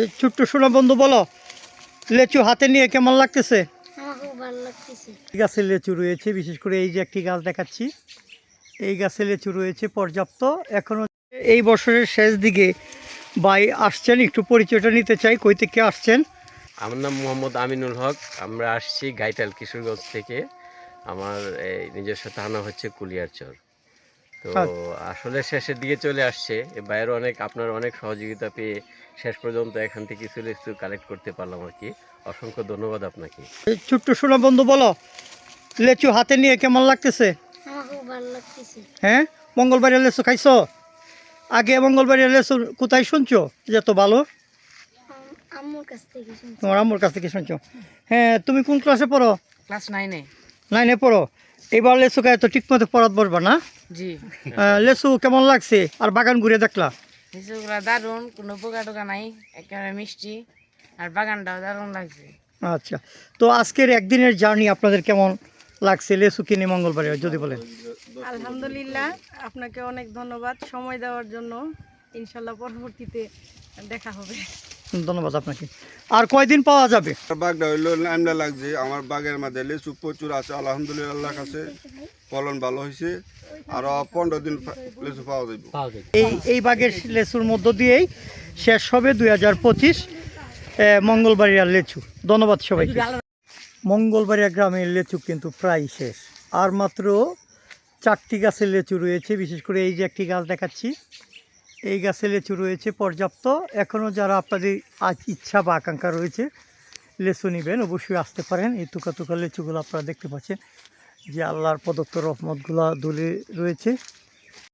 এই ছোট্ট সোনা বন্ধু বলো লেচু হাতে নিয়ে কেমন লাগতেছে? আমার খুব ভালো লাগতেছে। এই গাছে লেচু রয়েছে বিশেষ করে এই যে একটি গাছ দেখাচ্ছি। এই গাছে লেচু রয়েছে পর্যাপ্ত। এখনও এই বছরের শেষ দিকে ভাই আসছেন একটু পরিচয়টা নিতে চাই কই থেকে আসছেন? আমার নাম মোহাম্মদ আমিনুল হক আমরা আসছি গাইটাল কিশোরগঞ্জ থেকে। আমার এই নিজস্ব থানা হচ্ছে কুলিয়ারচর। তো আচ্ছা। আসলে শেষের দিকে চলে আসছে। বাইরে অনেক আপনার অনেক সহযোগিতা পেয়ে শেষ পর্যন্ত এখান থেকে কিছু লিচু কালেক্ট করতে পারলাম আর কি। অসংখ্য ধন্যবাদ আপনাকে। ছোট্ট সোনা বন্ধু বলো লেচু হাতে নিয়ে কেমন লাগতেছে? হ্যাঁ? মঙ্গলবারের লেচু খাইছো? আগে মঙ্গলবারের লেচু কোথায় শুনছো? যে এত ভালো? কাছ থেকে তোমার আম্মুর কাছ থেকে শুনছো। হ্যাঁ তুমি কোন ক্লাসে পড়ো? ক্লাস নাইনে নাইনে পড়ো। এবার খায় তো ঠিক মতো পড়াত বসবা না। জি। লেচু কেমন লাগছে? আর বাগান ঘুরে দেখলা? লিচুগুলা দারুণ কোনো পোকা টোকা নাই একেবারে মিষ্টি আর বাগানটাও দারুণ লাগছে। আচ্ছা তো আজকের একদিনের জার্নি আপনাদের কেমন লাগছে লেচু কিনে মঙ্গলবারে যদি বলেন? আলহামদুলিল্লাহ আপনাকে অনেক ধন্যবাদ। সময় দেওয়ার জন্য ইনশাল্লাহ পরবর্তীতে দেখা হবে। ধন্যবাদ আপনাকে। আর কয়দিন পাওয়া যাবে? আমার বাগটা হইল নামটা লাগছে আমার বাগের মাঝে লিচু প্রচুর আছে আলহামদুলিল্লাহ কাছে ফলন ভালো হয়েছে আর পনেরো দিন লিচু পাওয়া যাবে এই এই বাগের লেচুর মধ্য দিয়েই শেষ হবে দুই হাজার পঁচিশ মঙ্গলবাড়িয়ার লেচু। ধন্যবাদ সবাইকে। মঙ্গলবাড়িয়া গ্রামের লেচু কিন্তু প্রায় শেষ। আর মাত্র চারটি গাছের লেচু রয়েছে বিশেষ করে এই যে একটি গাছ দেখাচ্ছি। এই গাছে লেচু রয়েছে পর্যাপ্ত। এখনও যারা আপনাদের আজ ইচ্ছা বা আকাঙ্ক্ষা রয়েছে, লেচু নেবেন, অবশ্যই আসতে পারেন। এই তুকা তুকা লেচুগুলো আপনারা দেখতে পাচ্ছেন যে আল্লাহর প্রদত্ত রহমতগুলো দলে রয়েছে।